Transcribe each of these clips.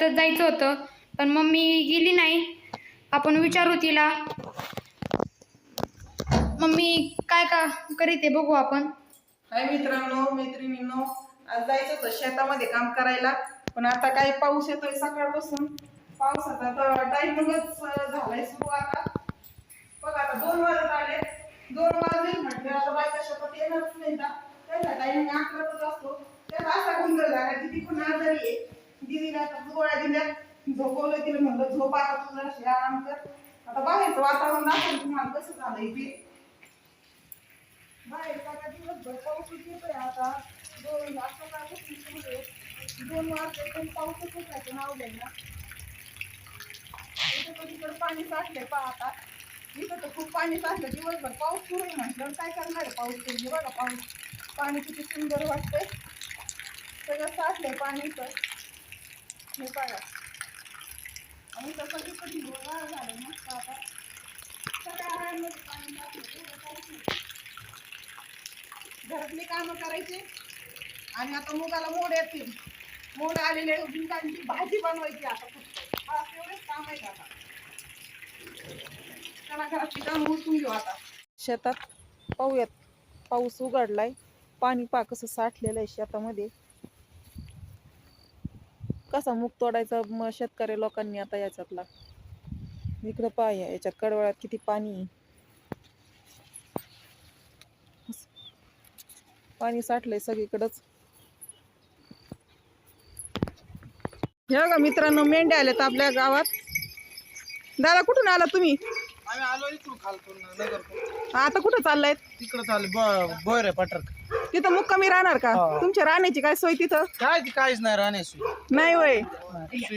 शेतात जायचं होतं पण मम्मी गेली नाही. आपण विचारू तिला मम्मी काय का करीते बघू आपण. हाय मित्रांनो मैत्रिणींनो आज जायचं होतं शेतामध्ये काम करायला पण आता काही पाऊस येतोय सकाळपासून. पावसाचा तर टायमिंगच झालाय सुरू आता. बघ आता दोन वाजत आले. दोन वाजले म्हटले आता बायका शेतात येणारच नाही का त्यांचा टायमिंग अकराच असतो त्याचा असा गोंधळ झाला की ती पण आजारी आहे दिदीला गोळ्या दिल्या. झोपवलं तिला म्हणलं झोप आता तुझा अशी आराम कर. आता बाहेरचं वातावरण तुम्हाला कसं झालंय ते. बाहेर काका दिवसभर पाऊसच येतोय आता. दोन आता कापूस दोन वाजता पण पाऊसच होतायचं नाव घ्यायला इथं तर तिकडं पाणी साठलंय पहा आता. इथं तर खूप पाणी साचलं दिवसभर पाऊस सुरू आहे काय करणार आहे पाऊस तुम्ही बघा पाऊस. पाणी किती सुंदर वाटतंय. सगळं साठलंय पाणी तर हे बघा. आणि तसं कधी गोळा झालं मस्त आता सगळ्या आळ्यांमध्ये पाणी साठलं कामं करायची आणि आता मुगाला मोड येतील. मोड आलेले बिंकांची भाजी बनवायची आता फक्त हा एवढेच काम आहे आता. चला घरातली कामं उचलून घेऊ आता. शेतात पाहूयात. पाऊस उघडलाय. पाणी पा कसं साठलेलं आहे शेतामध्ये. कसा मुख तोडायचा मग शेतकरी लोकांनी आता याच्यातला? इकडं पाय याच्यात कडवळ्यात किती पाणी आहे. पाणी साठलंय सगळीकडच. हे बघा मित्रांनो मेंढ्या आल्यात आपल्या गावात. दादा कुठून आला तुम्ही? आम्ही आलो इकडून खालतून नगर आता कुठं चाललाय तिकडं आहे पटरक तिथं मुक्कामी राहणार का? हा. तुमच्या राहण्याची काय सोय तिथं? काय ती काहीच नाही राहण्याची नाही वय.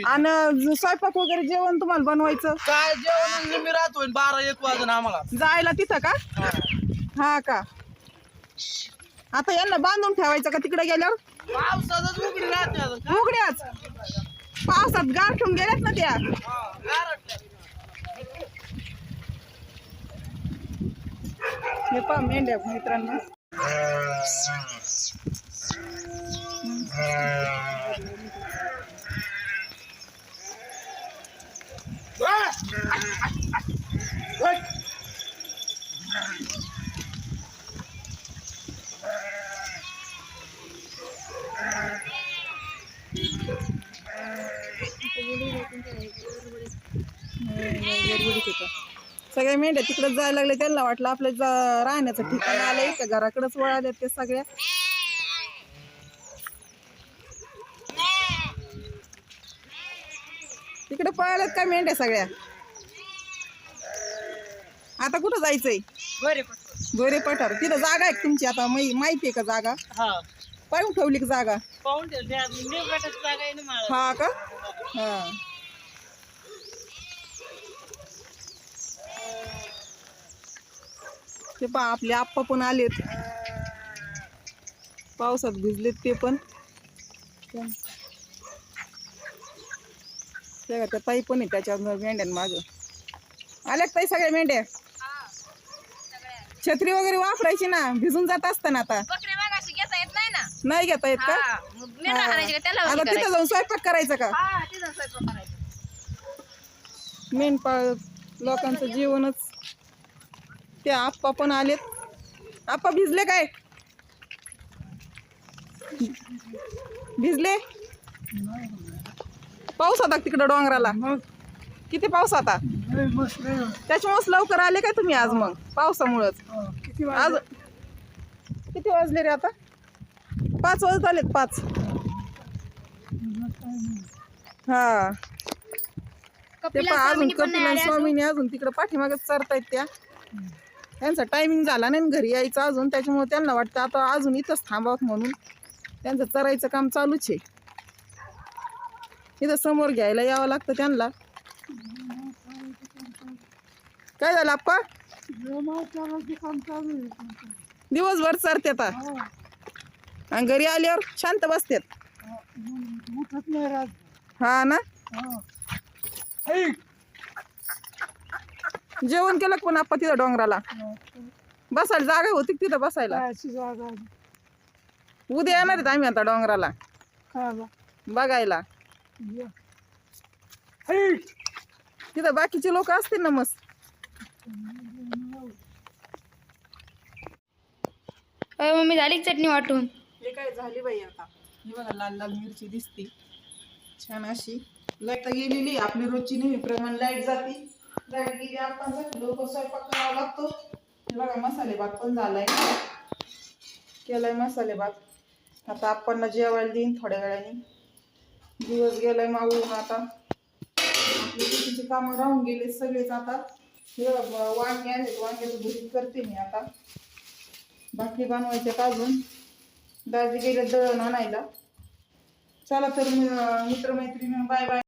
आणि स्वयंपाक वगैरे जेवण तुम्हाला बनवायचं? काय जेवण मी राहतोय बारा एक वाजून आम्हाला. जायला तिथं का? हा. हा का? आता यांना बांधून ठेवायचं का तिकडे गेल्यावर? पावसातच उघडी राहते आता. काय? उघड्याच. पावसात गार ठेवून गेल्यात ना त्या. हा, हे पहा मेंढ्या मित्रांनो सगळ्या मेंढ्या तिकडे जायला लागले त्यांना वाटलं आपलं जा- राहण्याचं ठिकाण आलंय का घराकडेच वळाले ते सगळ्या तिकडे पळाल्यात का मेंढ्या सगळ्या? आता कुठं जायचंय? गोरे पठार. तिथं जागा आहे का तुमची आता? माहिती आहे का जागा? हा. पाहून ठेवली का जागा? पाहून ठेव, त्या निवडण्याची जागा आहे ना मला. हा का? हा. ते पहा आपले आप्पा पण आलेत. पावसात भिजलेत ते पण. त्या ताई पण आहे त्याच्या मेंढ्यां माग. आल्या का ताई सगळ्या मेंढ्या? छत्री वगैरे वापरायची ना भिजून जात असताना आता. नाही ना? नाही घेता येत का? आता तिथं. जाऊन स्वयंपाक करायचा का? मेंढपाळ लोकांचं जीवनच ते आप्पा पण आलेत. आप्पा भिजले काय? भिजले? पाऊस होता का तिकडं डोंगराला? किती पाऊस होता? त्याच्यामुळेच लवकर आले काय तुम्ही आज मग? पावसामुळंच. आज किती वाजले रे आता? पाच वाजत आलेत पाच. हा. ते कपिला पहा अजून कपिल. स्वामीने अजून. तिकडे पाठीमागच चरतायत त्या. त्यांचा टायमिंग झाला नाही घरी यायचं अजून त्याच्यामुळे त्यांना वाटतं आता अजून इथंच थांबावं म्हणून. त्यांचं चरायचं काम चालूच आहे. इथं समोर घ्यायला यावं लागतं त्यांना. काय झालं आप्पा? दिवसभर चरते आता. आणि घरी आल्यावर शांत बसतात. हा ना? जेवण केलं का पण आपण तिथं डोंगराला? बसायला जागा होती का तिथं बसायला? उद्या येणार आहेत आम्ही आता डोंगराला. बघायला. तिथं बाकीचे लोक असतील ना मस्त. अय मम्मी झाली का चटणी वाटून? हे काय झाली बाई आता? ही बघा लाल लाल मिरची दिसते. छान अशी. लाइट गेलेली आहे. आपली रोजची नेहमीप्रमाणे लाइट जाते. लाइट गेली आपण लोक स्वयंपाक करावा लागतो. बघा मसाले भात पण झालाय. केलाय मसाले भात. आता आपण जेवायला देईन थोड्या वेळाने. दिवस गेलाय मावळून आता. आपली कामं राहून गेले सगळेच आता. वांगे आहेत वांग्याचं भरीत करते मी आता. बाकी बनवायच्यात अजून. दाजी गेले दळण आणायला. चला तर मित्रमैत्रिणी बाय बाय